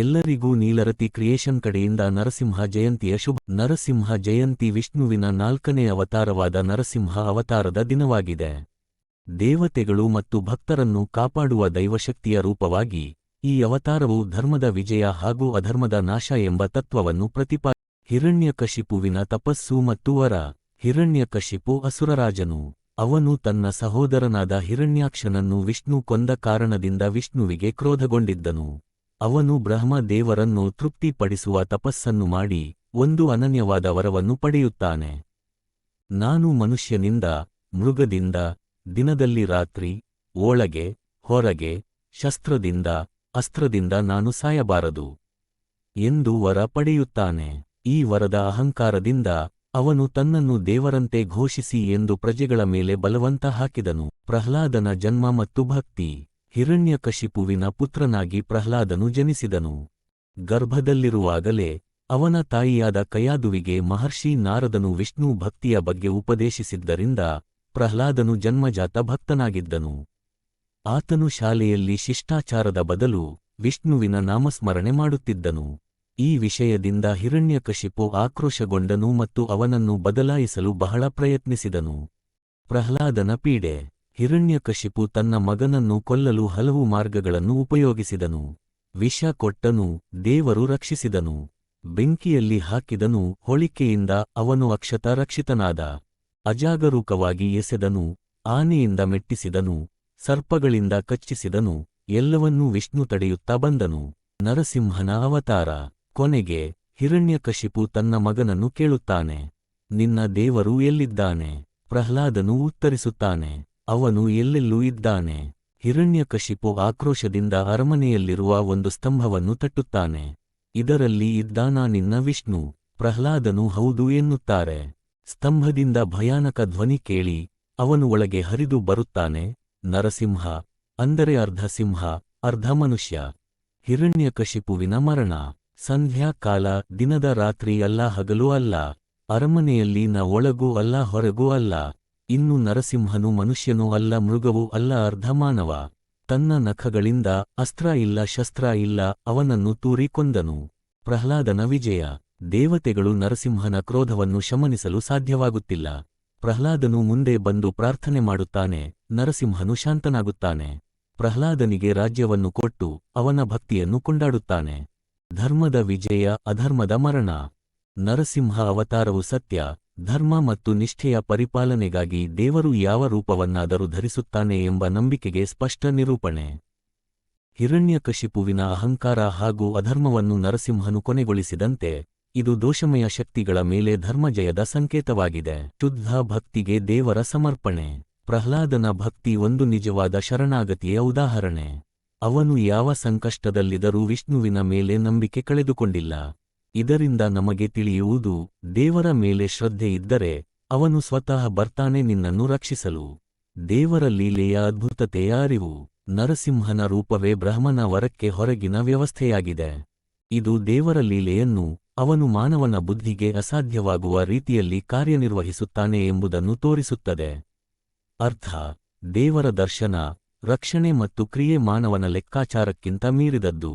ಎಲ್ಲರಿಗೂ ನೀಲರತಿ ಕ್ರಿಯೇಷನ್ ಕಡೆಯಿಂದ ನರಸಿಂಹ ಜಯಂತಿಯ ಶುಭ. ನರಸಿಂಹ ಜಯಂತಿ ವಿಷ್ಣುವಿನ ನಾಲ್ಕನೇ ಅವತಾರವಾದ ನರಸಿಂಹ ಅವತಾರದ ದಿನವಾಗಿದೆ. ದೇವತೆಗಳು ಮತ್ತು ಭಕ್ತರನ್ನು ಕಾಪಾಡುವ ದೈವಶಕ್ತಿಯ ರೂಪವಾಗಿ ಈ ಅವತಾರವು ಧರ್ಮದ ವಿಜಯ ಹಾಗೂ ಅಧರ್ಮದ ನಾಶ ಎಂಬ ತತ್ವವನ್ನು ಪ್ರತಿಪಾ ಹಿರಣ್ಯಕಶಿಪುವಿನ ತಪಸ್ಸು ಮತ್ತು ವರ. ಹಿರಣ್ಯಕಶಿಪು ಅಸುರರಾಜನು. ಅವನು ತನ್ನ ಸಹೋದರನಾದ ಹಿರಣ್ಯಾಕ್ಷನನ್ನು ವಿಷ್ಣು ಕೊಂದ ಕಾರಣದಿಂದ ವಿಷ್ಣುವಿಗೆ ಕ್ರೋಧಗೊಂಡಿದ್ದನು. ಅವನು ಬ್ರಹ್ಮ ದೇವರನ್ನು ತೃಪ್ತಿಪಡಿಸುವ ತಪಸ್ಸನ್ನು ಮಾಡಿ ಒಂದು ಅನನ್ಯವಾದ ವರವನ್ನು ಪಡೆಯುತ್ತಾನೆ. ನಾನು ಮನುಷ್ಯನಿಂದ, ಮೃಗದಿಂದ, ದಿನದಲ್ಲಿ ರಾತ್ರಿ, ಒಳಗೆ, ಹೊರಗೆ, ಶಸ್ತ್ರದಿಂದ, ಅಸ್ತ್ರದಿಂದ ನಾನು ಸಾಯಬಾರದು ಎಂದು ವರ ಪಡೆಯುತ್ತಾನೆ. ಈ ವರದ ಅಹಂಕಾರದಿಂದ ಅವನು ತನ್ನನ್ನು ದೇವರಂತೆ ಘೋಷಿಸಿ ಎಂದು ಪ್ರಜೆಗಳ ಮೇಲೆ ಬಲವಂತ ಹಾಕಿದನು. ಪ್ರಹ್ಲಾದನ ಜನ್ಮ ಮತ್ತು ಭಕ್ತಿ. ಹಿರಣ್ಯಕಶಿಪುವಿನ ಪುತ್ರನಾಗಿ ಪ್ರಹ್ಲಾದನು ಜನಿಸಿದನು. ಗರ್ಭದಲ್ಲಿರುವಾಗಲೇ ಅವನ ತಾಯಿಯಾದ ಕಯಾದುವಿಗೆ ಮಹರ್ಷಿ ನಾರದನು ವಿಷ್ಣು ಭಕ್ತಿಯ ಬಗ್ಗೆ ಉಪದೇಶಿಸಿದ್ದರಿಂದ ಪ್ರಹ್ಲಾದನು ಜನ್ಮಜಾತ ಭಕ್ತನಾಗಿದ್ದನು. ಆತನು ಶಾಲೆಯಲ್ಲಿ ಶಿಷ್ಟಾಚಾರದ ಬದಲು ವಿಷ್ಣುವಿನ ನಾಮಸ್ಮರಣೆ ಮಾಡುತ್ತಿದ್ದನು. ಈ ವಿಷಯದಿಂದ ಹಿರಣ್ಯಕಶಿಪು ಆಕ್ರೋಶಗೊಂಡನು ಮತ್ತು ಅವನನ್ನು ಬದಲಾಯಿಸಲು ಬಹಳ ಪ್ರಯತ್ನಿಸಿದನು. ಪ್ರಹ್ಲಾದನ ಪೀಡೆ ಹಿರಣ್ಯಕಶಿಪು ತನ್ನ ಮಗನನ್ನು ಕೊಲ್ಲಲು ಹಲವು ಮಾರ್ಗಗಳನ್ನು ಉಪಯೋಗಿಸಿದನು. ವಿಷ ಕೊಟ್ಟನು, ದೇವರು ರಕ್ಷಿಸಿದನು. ಬೆಂಕಿಯಲ್ಲಿ ಹಾಕಿದನು, ಹೊಳಿಕೆಯಿಂದ ಅವನು ಅಕ್ಷತ ರಕ್ಷಿತನಾದ. ಅಜಾಗರೂಕವಾಗಿ ಎಸೆದನು, ಆನೆಯಿಂದ ಮೆಟ್ಟಿಸಿದನು, ಸರ್ಪಗಳಿಂದ ಕಚ್ಚಿಸಿದನು, ಎಲ್ಲವನ್ನೂ ವಿಷ್ಣು ತಡೆಯುತ್ತಾ ಬಂದನು. ನರಸಿಂಹನ ಅವತಾರ. ಕೊನೆಗೆ ಹಿರಣ್ಯಕಶಿಪು ತನ್ನ ಮಗನನ್ನು ಕೇಳುತ್ತಾನೆ. ನಿನ್ನ ದೇವರು ಎಲ್ಲಿದ್ದಾನೆ? ಪ್ರಹ್ಲಾದನು ಉತ್ತರಿಸುತ್ತಾನೆ. ಅವನು ಎಲ್ಲೆಲ್ಲೂ ಇದ್ದಾನೆ. ಹಿರಣ್ಯಕಶಿಪು ಆಕ್ರೋಶದಿಂದ ಅರಮನೆಯಲ್ಲಿರುವ ಒಂದು ಸ್ತಂಭವನ್ನು ತಟ್ಟುತ್ತಾನೆ. ಇದರಲ್ಲಿ ಇದ್ದಾನಾ ನಿನ್ನ ವಿಷ್ಣು? ಪ್ರಹ್ಲಾದನು ಹೌದು ಎನ್ನುತ್ತಾರೆ. ಸ್ತಂಭದಿಂದ ಭಯಾನಕ ಧ್ವನಿ ಕೇಳಿ ಅವನು ಒಳಗೆ ಹರಿದು ಬರುತ್ತಾನೆ. ನರಸಿಂಹ, ಅಂದರೆ ಅರ್ಧ ಸಿಂಹ ಅರ್ಧ ಮನುಷ್ಯ. ಹಿರಣ್ಯಕಶಿಪುವಿನ ಮರಣ. ಸಂಧ್ಯಾಕಾಲ ದಿನದ ರಾತ್ರಿ ಅಲ್ಲ ಹಗಲು ಅಲ್ಲ. ಅರಮನೆಯಲ್ಲಿ ನ ಒಳಗೂ ಅಲ್ಲ ಹೊರಗೂ ಅಲ್ಲ. ಇನ್ನು ನರಸಿಂಹನು ಮನುಷ್ಯನೂ ಅಲ್ಲ, ಮೃಗವೂ ಅಲ್ಲ, ಅರ್ಧಮಾನವ. ತನ್ನ ನಖಗಳಿಂದ ಅಸ್ತ್ರ ಇಲ್ಲ, ಶಸ್ತ್ರ ಇಲ್ಲ, ಅವನನ್ನು ತೂರಿ ಕೊಂದನು ಪ್ರಹ್ಲಾದನ ವಿಜಯ. ದೇವತೆಗಳು ನರಸಿಂಹನ ಕ್ರೋಧವನ್ನು ಶಮನಿಸಲು ಸಾಧ್ಯವಾಗುತ್ತಿಲ್ಲ. ಪ್ರಹ್ಲಾದನು ಮುಂದೆ ಬಂದು ಪ್ರಾರ್ಥನೆ ಮಾಡುತ್ತಾನೆ, ನರಸಿಂಹನು ಶಾಂತನಾಗುತ್ತಾನೆ. ಪ್ರಹ್ಲಾದನಿಗೆ ರಾಜ್ಯವನ್ನು ಕೊಟ್ಟು ಅವನ ಭಕ್ತಿಯನ್ನು ಕೊಂಡಾಡುತ್ತಾನೆ. ಧರ್ಮದ ವಿಜಯ, ಅಧರ್ಮದ ಮರಣ. ನರಸಿಂಹ ಅವತಾರವು ಸತ್ಯ. ಧರ್ಮ ಮತ್ತು ನಿಷ್ಠೆಯ ಪರಿಪಾಲನೆಗಾಗಿ ದೇವರು ಯಾವ ರೂಪವನ್ನಾದರೂ ಧರಿಸುತ್ತಾನೆ ಎಂಬ ನಂಬಿಕೆಗೆ ಸ್ಪಷ್ಟ ನಿರೂಪಣೆ. ಹಿರಣ್ಯಕಶಿಪುವಿನ ಅಹಂಕಾರ ಹಾಗೂ ಅಧರ್ಮವನ್ನು ನರಸಿಂಹನು ಕೊನೆಗೊಳಿಸಿದಂತೆ, ಇದು ದೋಷಮಯ ಶಕ್ತಿಗಳ ಮೇಲೆ ಧರ್ಮಜಯದ ಸಂಕೇತವಾಗಿದೆ. ಶುದ್ಧ ಭಕ್ತಿಗೆ ದೇವರ ಸಮರ್ಪಣೆ. ಪ್ರಹ್ಲಾದನ ಭಕ್ತಿ ಒಂದು ನಿಜವಾದ ಶರಣಾಗತಿಯ ಉದಾಹರಣೆ. ಅವನು ಯಾವ ಸಂಕಷ್ಟದಲ್ಲಿದ್ದರೂ ವಿಷ್ಣುವಿನ ಮೇಲೆ ನಂಬಿಕೆ ಕಳೆದುಕೊಂಡಿಲ್ಲ. ಇದರಿಂದ ನಮಗೆ ತಿಳಿಯುವುದು, ದೇವರ ಮೇಲೆ ಶ್ರದ್ಧೆ ಇದ್ದರೆ ಅವನು ಸ್ವತಃ ಬರ್ತಾನೆ ನಿನ್ನನ್ನು ರಕ್ಷಿಸಲು. ದೇವರ ಲೀಲೆಯ ಅದ್ಭುತತೆಯ ಅರಿವು ನರಸಿಂಹನ ರೂಪವೇ ಬ್ರಹ್ಮನ ವರಕ್ಕೆ ಹೊರಗಿನ ವ್ಯವಸ್ಥೆಯಾಗಿದೆ. ಇದು ದೇವರ ಲೀಲೆಯನ್ನು ಅವನು ಮಾನವನ ಬುದ್ಧಿಗೆ ಅಸಾಧ್ಯವಾಗುವ ರೀತಿಯಲ್ಲಿ ಕಾರ್ಯನಿರ್ವಹಿಸುತ್ತಾನೆ ಎಂಬುದನ್ನು ತೋರಿಸುತ್ತದೆ. ಅರ್ಥ, ದೇವರ ದರ್ಶನ, ರಕ್ಷಣೆ ಮತ್ತು ಕ್ರಿಯೆ ಮಾನವನ ಲೆಕ್ಕಾಚಾರಕ್ಕಿಂತ ಮೀರಿದದ್ದು.